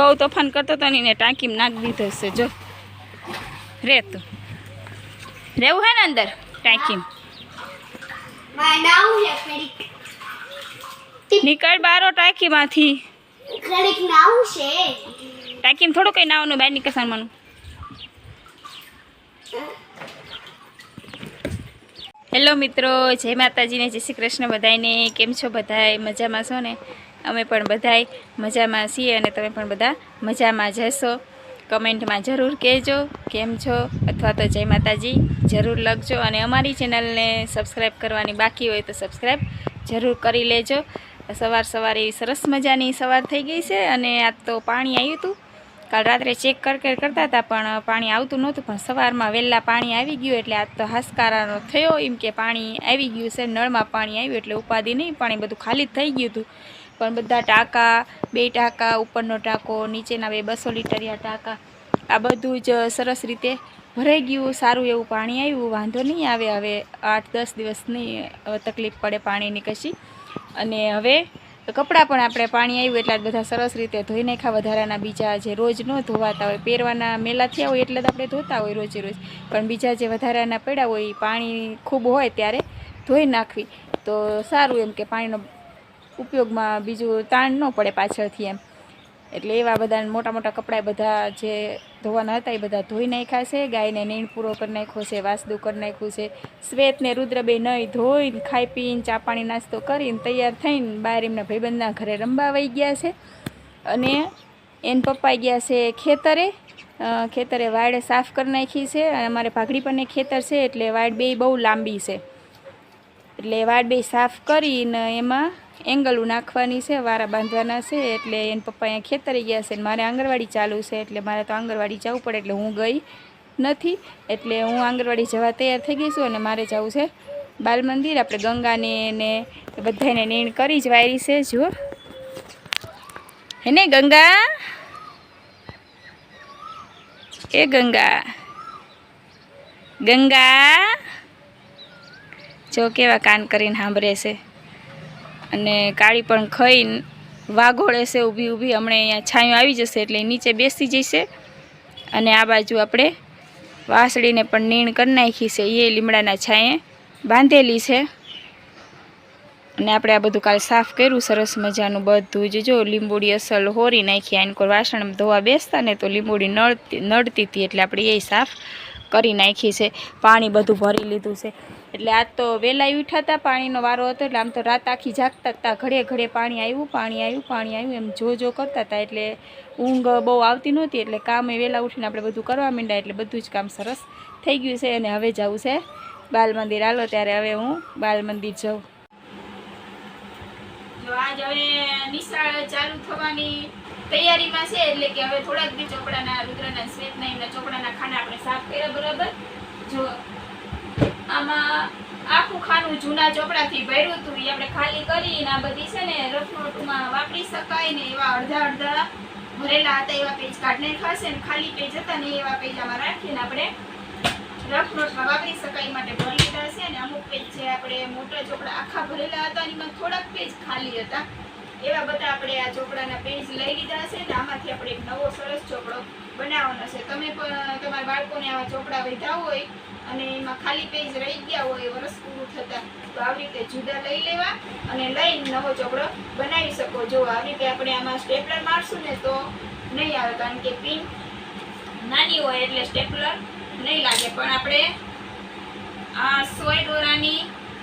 બહુ તોફાન કરતો હતો ને ટાંકીમાં નાખી દીધો છે જો. રે તું રહેવું હે ને અંદર? ટાંકીમાં. નીકળ બારો ટાંકીમાંથી. ટાંકીમાં થોડું કંઈ નાવાનું બહાર નીકળવાનું હેલો મિત્રો જય માતાજીને જય શ્રી કૃષ્ણ બધાને કેમ છો બધા મજામાં છો ને? અમે પણ બધાય મજામાં છીએ અને તમે પણ બધા મજામાં જશો કમેન્ટમાં જરૂર કહેજો કેમ છો અથવા તો જય માતાજી જરૂર લખજો અને અમારી ચેનલને સબસ્ક્રાઈબ કરવાની બાકી હોય તો સબસ્ક્રાઈબ જરૂર કરી લેજો. સવાર સવારે સરસ મજાની સવાર થઈ ગઈ છે અને આજ તો પાણી આવ્યું હતું. કાલ રાત્રે ચેક કર કરતા હતા પણ પાણી આવતું નહોતું પણ સવારમાં વહેલા પાણી આવી ગયું એટલે આજ તો હાસકારાનો થયો એમ કે પાણી આવી ગયું છે, નળમાં પાણી આવ્યું એટલે ઉપાધિ નહીં પાણી બધું ખાલી થઈ ગયું હતું. પણ બધા ટાંકા, બે ટાંકા, ઉપરનો ટાંકો, નીચેના બે બસો લીટરિયા ટાંકા, આ બધું જ સરસ રીતે ભરાઈ ગયું. સારું એવું પાણી આવ્યું. વાંધો નહીં આવે. હવે આઠ, દસ દિવસ નહીં તકલીફ પડે પાણીની કશી. અને હવે કપડાં પણ આપણે પાણી આવ્યું એટલા બધા સરસ રીતે ધોઈ નાખ્યા. વધારાના બીજા જે રોજ ન ધોવાતા હોય, પહેરવાના મેલા થયા હોય એટલે જ આપણે ધોતા હોય રોજે રોજ. પણ બીજા જે વધારાના પડ્યા હોય, પાણી ખૂબ હોય ત્યારે ધોઈ નાખવી. તો સારું એમ કે પાણીનો ઉપયોગમાં બીજું તાણ ન પડે પાછળથી એમ. એટલે એવા બધા મોટા મોટા કપડાં બધા જે ધોવાના હતા એ બધા ધોઈ નાખ્યા છે. ગાયને નીણ પૂરો કરી નાખ્યો છે, વાસદું કરી નાખ્યું છે. શ્વેતને રુદ્રબે નહીં ધોઈને ખાઈ પીને ચા પાણી નાસ્તો કરીને તૈયાર થઈને બહાર એમના ભાઈબંધના ઘરે વહી ગયા છે. અને એન પપ્પા ગયા છે ખેતરે. ખેતરે વાડ સાફ કરી નાખી છે. અને અમારે ભાગડી પણ ખેતર છે એટલે વાડ બે બહુ લાંબી છે. એટલે વાડ બે સાફ કરીને એમાં એંગલું નાખવાની છે, વારા બાંધવાના છે, એટલે એને પપ્પા અહીંયા ખેતરે ગયા છે મારે આંગણવાડી ચાલુ છે, એટલે મારે તો આંગણવાડી જવું પડે એટલે હું ગઈ નથી. એટલે હું આંગણવાડી જવા તૈયાર થઈ ગઈ છું અને મારે જવું છે બાલ મંદિર. આપણે ગંગાને ને બધાને નીણ કરી જ વાયરી છે, જુઓ. હે ને ગંગા? એ ગંગા. ગંગા? જો કેવા કાન કરીને સાંભળે છે. અને કાળી પણ ખાઈ, વાઘોળે છે ઊભી ઊભી. હમણાં અહીંયા છાંયો આવી જશે એટલે નીચે બેસી જશે. અને આ બાજુ આપણે વાસળીને પણ નીણ કરી નાખી છે. એ લીમડાના છાંયે બાંધેલી છે. અને આપણે આ બધું કાલ સાફ કર્યું. સરસ મજાનું બધું જ. જો લીંબોડી અસલ હોરી નાખી, આને કોઈ વાસણ ધોવા બેસતા ને તો લીંબોડી નળતી નડતી હતી એટલે આપણે એ સાફ કરી નાખી છે. પાણી બધું ભરી લીધું છે. એટલે આજ તો વહેલા ઉઠ્યા હતા પાણીનો વારો હતો એટલે આમ તો રાત આખી જાગતા હતા ઘડે ઘડે પાણી આવ્યું પાણી આવ્યું પાણી આવ્યું એમ જો જો કરતા હતા એટલે ઊંઘ બહુ આવતી નહોતી, એટલે કામે વહેલા ઉઠીને આપણે બધું કરવા માંડ્યા, એટલે બધું જ કામ સરસ થઈ ગયું છે અને હવે જવું છે બાલ મંદિર. હાલો, ત્યારે હવે હું બાલ મંદિર જાઉં. આજ હવે નિશાળ ચાલુ થવાની. તૈયારીમાં છે, એટલે કે હવે થોડાક બી ચોપડાના રુદ્રના શ્વેતના એમના ચોપડાના ખાના આપણે સાફ કર્યા બરાબર. જો આમાં આખું ખાનું જૂના ચોપડાથી ભર્યું હતું એ આપણે ખાલી કરીને આ બધી છે ને રફ વાપરી શકાય ને એવા અડધા અડધા ભરેલા હતા એવા પેજ કાઢને ખાશે ને ખાલી પેજ હતા ને એવા પેજ આમાં રાખીને આપણે રફ વાપરી શકાય માટે ભરી લીધા છે અને અમુક પેજ છે આપણે મોટા ચોપડા આખા ભરેલા હતા એમાં થોડાક પેજ ખાલી હતા. એવા બધા આપણે આ ચોપડાના પેજ લઈ લીધા હશે ને આમાંથી આપણે એક નવો સરસ ચોપડો બનાવવાનો છે. તમે તમારા બાળકોને આવા ચોપડા વધ્યા હોય અને એમાં ખાલી પેજ રહી ગયા હોય વરસ પૂરું થતાં, તો આવી રીતે જુદા લઈ લેવા અને લઈને નવો ચોપડો બનાવી શકો. જો આવી રીતે આપણે આમાં સ્ટેપલર મારશું ને તો નહીં આવે, કારણ કે પિન નાની હોય એટલે સ્ટેપલર નહીં લાગે. પણ આપણે આ સોય દોરાની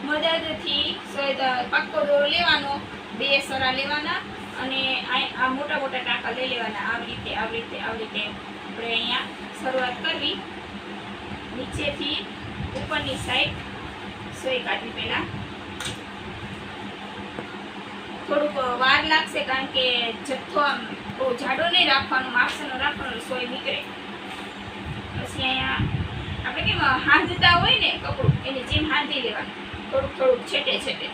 મદદથી સોય પાક્કો દોરો લેવાનો બે સરા લેવાના અને આ મોટા મોટા ટાંકા લઈ લેવાના. આવી રીતે આવી રીતે આવી રીતે. આપણે અહીંયા શરૂઆત કરવી. નીચેથી ઉપરની સાઈડ સોય કાઢવી પહેલાં. થોડુંક વાર લાગશે કારણ કે જથ્થો આમ બહુ જાડો નહીં રાખવાનો માપસનો રાખવાનો સોય નીકળે. પછી અહીંયા આપણે કેમ હાંધતા હોય ને કપડું, એની જેમ હાંધી લેવાનું. થોડુંક થોડુંક છેટે છેટે.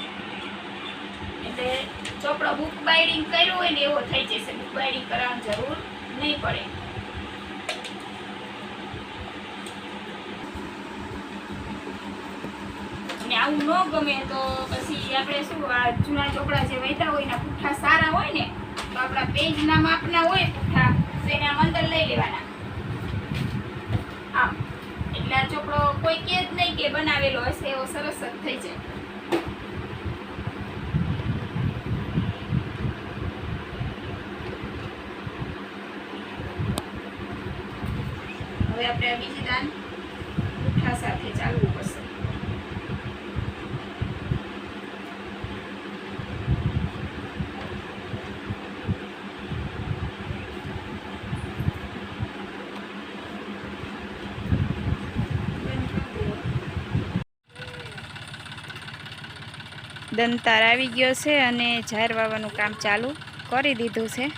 ચોપડો બુક બાઇડિંગ કર્યું હોય ને એવો થઈ જશે. બુક બાઇડિંગ કરવાની જરૂર નહીં પડે. અને આવું ન ગમે તો પછી આપણે શું, આ જૂના ચોપડા જે વહેતા હોય એના પુઠ્ઠા સારા હોય ને, તો આપણા પેજના માપના હોય પુઠ્ઠા, તો એને આમ અંદર લઈ લેવાના. આમ. એટલે આ ચોપડો કોઈ કે જ નહીં કે બનાવેલો હશે, એવો સરસ જ થઈ જાય. હવે આપણે બીજી દાન પુઠ્ઠા સાથે ચાલવું પડશે. દંતાર આવી ગયો છે અને જાહેર વાવવાનું કામ ચાલુ કરી દીધું છે.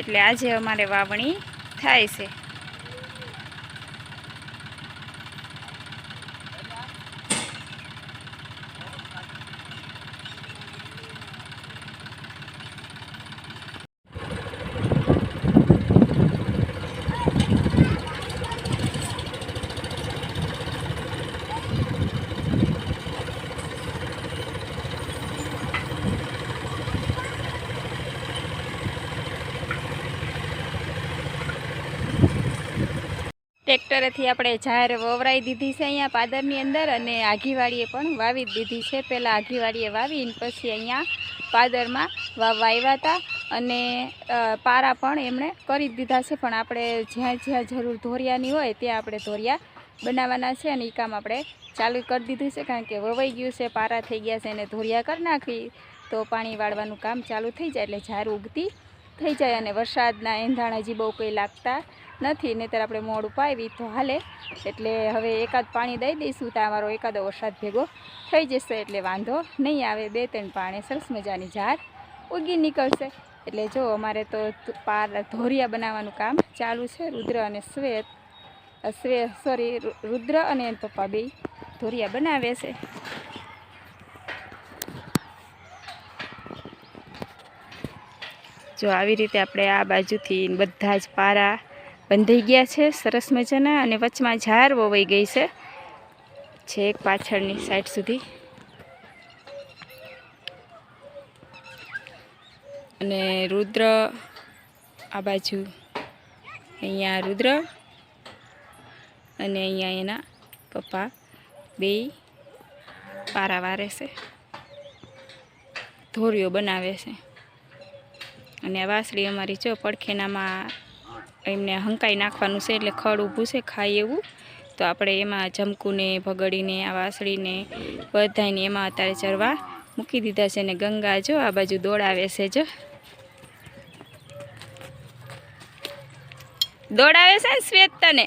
એટલે આજે અમારે વાવણી થાય છે. ટ્રેક્ટરેથી આપણે જાહેર વવરાઈ દીધી છે અહીંયા પાદરની અંદર અને આઘીવાડીએ પણ વાવી દીધી છે. પહેલાં આઘીવાડીએ વાવીને પછી અહીંયા પાદરમાં વાવવા આવ્યા હતા અને પારા પણ એમણે કરી જ દીધા છે. પણ આપણે જ્યાં જ્યાં જરૂર ધોરિયાની હોય ત્યાં આપણે ધોરિયા બનાવવાના છે અને એ કામ આપણે ચાલુ કરી દીધું છે. કારણ કે વવાઈ ગયું છે, પારા થઈ ગયા છે એને ધોરિયા કરી નાખી તો પાણી વાળવાનું કામ ચાલુ થઈ જાય એટલે ઝાર ઉગતી થઈ જાય અને વરસાદના એંધાણ હજી બહુ કંઈ લાગતા નથી, નહીંતર આપણે મોડું પાવી તો હાલે, એટલે હવે એકાદ પાણી દઈ દઈશું તો અમારો એકાદો વરસાદ ભેગો થઈ જશે, એટલે વાંધો નહીં આવે. બે ત્રણ પાણી સરસ મજાની ઝાડ ઉગી નીકળશે. એટલે જો અમારે તો પાર ધોરિયા બનાવવાનું કામ ચાલુ છે, રુદ્ર અને શ્વેત શ્વે, સોરી રુદ્ર અને પપ્પા બે ધોરિયા બનાવે છે. જો આવી રીતે આપણે આ બાજુથી બધા જ પારા બંધાઈ ગયા છે, સરસ મજાના અને વચમાં ઝાર વોવાઈ ગઈ છે છેક પાછળની સાઈડ સુધી. અને રુદ્ર આ બાજુ, અહીંયા રુદ્ર અને અહીંયા એના પપ્પા બે પારા વારે છે ધોરીઓ બનાવે છે. અને વાસળી અમારી જો પડખેનામાં એમને હંકાઈ નાખવાનું છે એટલે ખડ ઊભું છે ખાય એવું. તો આપણે એમાં જમકુને, ભગડીને, આ વાસળીને બધાને એમાં અત્યારે ચરવા મૂકી દીધા છે ને ગંગા જો આ બાજુ દોડાવે છે જો. દોડાવે છે ને શ્વેત તને?